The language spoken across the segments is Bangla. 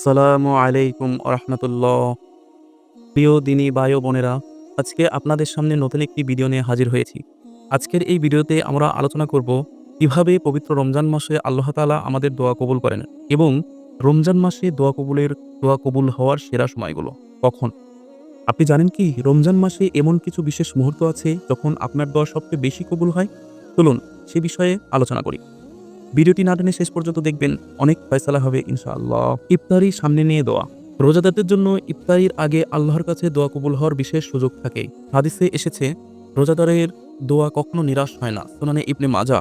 আসসালামু আলাইকুম রহমতুল্লাহ প্রিয় দিনী বায়ু বোনেরা, আজকে আপনাদের সামনে নতুন একটি ভিডিও নিয়ে হাজির হয়েছি। আজকের এই ভিডিওতে আমরা আলোচনা করব কীভাবে পবিত্র রমজান মাসে আল্লাহ তাআলা আমাদের দোয়া কবুল করেন এবং রমজান মাসে দোয়া কবুলের, দোয়া কবুল হওয়ার সেরা সময়গুলো কখন? আপনি জানেন কি, রমজান মাসে এমন কিছু বিশেষ মুহূর্ত আছে যখন আপনার দোয়া সবচেয়ে বেশি কবুল হয়? চলুন সে বিষয়ে আলোচনা করি। ভিডিওটি না টেনে শেষ পর্যন্ত দেখবেন। অনেক ফয়সালা হবে, ইনশাআল্লাহ। ইফতারি সামনে নিয়ে দোয়া। রোজাদারদের জন্য ইফতারির আগে আল্লাহর কাছে দোয়া কবুল হওয়ার বিশেষ সুযোগ থাকে। হাদিসে এসেছে, রোজাদারের দোয়া কখনো নিরাশ হয় না, সোনানে ইবনে মাজা।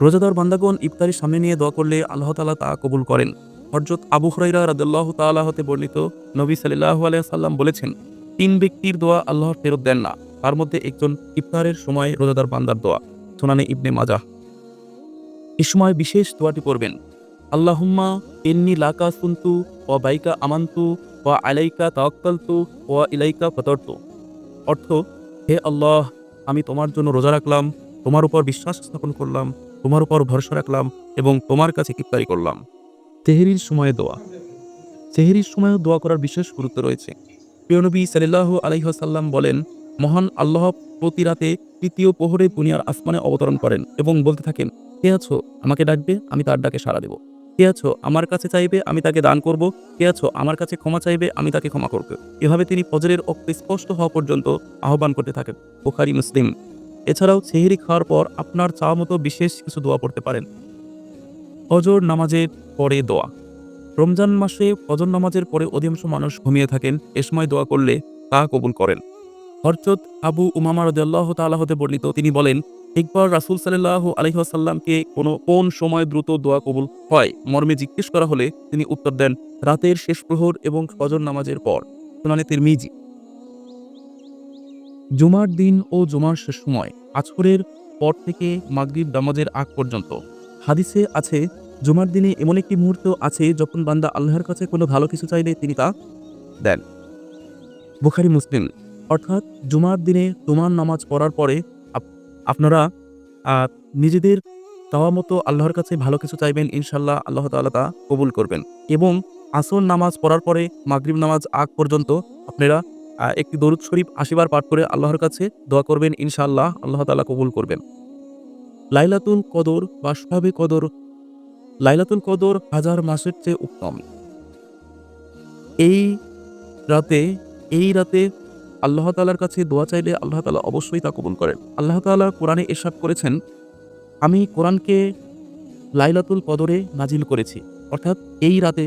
রোজাদার বান্দাগণ ইফতারির সামনে নিয়ে দোয়া করলে আল্লাহ তাআলা তা কবুল করেন। হরজত আবু হরাইরা রাদাল্লাহ তাআলা হতে বর্ণিত নবী সাল্লাল্লাহু আলাইহি সাল্লাম বলেছেন, তিন ব্যক্তির দোয়া আল্লাহ ফেরত দেন না, তার মধ্যে একজন ইফতারের সময় রোজাদার বান্দার দোয়া। সোনানে ইবনে মাজা। এ সময় বিশেষ দোয়াটি পড়বেন। আল্লাহুম্মা ইন্নি লাকা সুন্তু ও বাইকা আমান্তু ও আলাইকা তাওয়াক্কালতু ও ইলাইকা ফতরতু অর্থ, হে আল্লাহ, আমি তোমার জন্য রোজা রাখলাম, তোমার উপর বিশ্বাস স্থাপন করলাম, তোমার উপর ভরসা রাখলাম এবং তোমার কাছে কিপ্তারি করলাম। তেহরির সময়ে দোয়া। তেহরির সময়েও দোয়া করার বিশেষ গুরুত্ব রয়েছে। প্রিয়নবী সাল্লাল্লাহু আলাইহাসাল্লাম বলেন, মহান আল্লাহ প্রতি রাতে তৃতীয় প্রহরে দুনিয়ার আসমানে অবতরণ করেন এবং বলতে থাকেন কে আছো? আমাকে ডাকবে, আমি তার ডাকে সাড়া দেব। কে আছো? আমার কাছে চাইবে, আমি তাকে দান করব। কে আছো? আমার কাছে ক্ষমা চাইবে, আমি তাকে ক্ষমা করব। এভাবে তিনি ফজরের অক্ত স্পষ্ট হওয়া পর্যন্ত আহ্বান করতে থাকেন। বুখারি, মুসলিম। এছাড়াও সেহেরি খাওয়ার পর আপনার চাওয়া মতো বিশেষ কিছু দোয়া পড়তে পারেন। ফজর নামাজের পরে দোয়া। রমজান মাসে ফজর নামাজের পরে অধিকাংশ মানুষ ঘুমিয়ে থাকেন। এ সময় দোয়া করলে তা কবুল করেন। হরচত আবু উমামা রদাল্লাহ তাল্লাহ হতে বর্ণিত তিনি বলেন একবার রাসুল সাল্লাহ আলহিহাসাল্লামকে কোনো কোন সময় দ্রুত দোয়া কবুল হয় মর্মে জিজ্ঞেস করা হলে তিনি উত্তর দেন, রাতের শেষ প্রহর এবং ফজর নামাজের পর। সুনানে তিরমিজি। জুমার দিন ও জুমার শেষ সময় আছরের পর থেকে মাগরিব নামাজের আগ পর্যন্ত। হাদিসে আছে, জুমার দিনে এমন একটি মুহূর্ত আছে যখন বান্দা আল্লাহর কাছে কোনো ভালো কিছু চাইলে তিনি তা দেন। বুখারি, মুসলিম। অর্থাৎ জুমার দিনে জুমার নামাজ পড়ার পরে আপনারা নিজেদের চাওয়া মতো আল্লাহর কাছে ভালো কিছু চাইবেন ইনশাল্লাহ আল্লাহ তাআলা তা কবুল করবেন। এবং আসর নামাজ পড়ার পরে, মাগরিব নামাজ আগ পর্যন্ত আপনারা একটি দরুদ শরীফ আশিবার পাঠ করে আল্লাহর কাছে দোয়া করবেন, ইনশাআল্লাহ আল্লাহ তাআলা কবুল করবেন। লাইলাতুল কদর বা সবে কদর, লাইলাতুল কদর হাজার মাসের চেয়ে উত্তম। এই রাতে এই রাতে আল্লাহ তালার কাছে দোয়া চাইলে আল্লাহ তালা অবশ্যই তা কবুল করেন। আল্লাহ তালা কোরআনে এরশাদ করেছেন, আমি কোরআনকে লাইলাতুল কদরে নাজিল করেছি। অর্থাৎ এই রাতে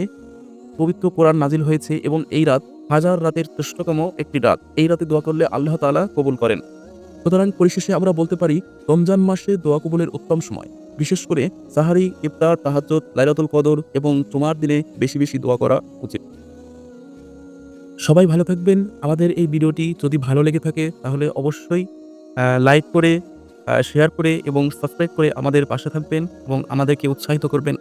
পবিত্র কোরআন নাজিল হয়েছে এবং এই রাত হাজার রাতের শ্রেষ্ঠতম একটি রাত। এই রাতে দোয়া করলে আল্লাহ তালা কবুল করেন। সুতরাং পরিশেষে আমরা বলতে পারি, রমজান মাসে দোয়া কবুলের উত্তম সময়। বিশেষ করে সাহারি, ইফতার, তাহাজ্জুদ, লাইলাতুল কদর এবং তোমার দিনে বেশি বেশি দোয়া করা উচিত। সবাই ভালো থাকবেন। আমাদের এই ভিডিওটি যদি ভালো লেগে থাকে, তাহলে অবশ্যই লাইক করে শেয়ার করে এবং সাবস্ক্রাইব করে আমাদের পাশে থাকবেন এবং আমাদেরকে উৎসাহিত করবেন।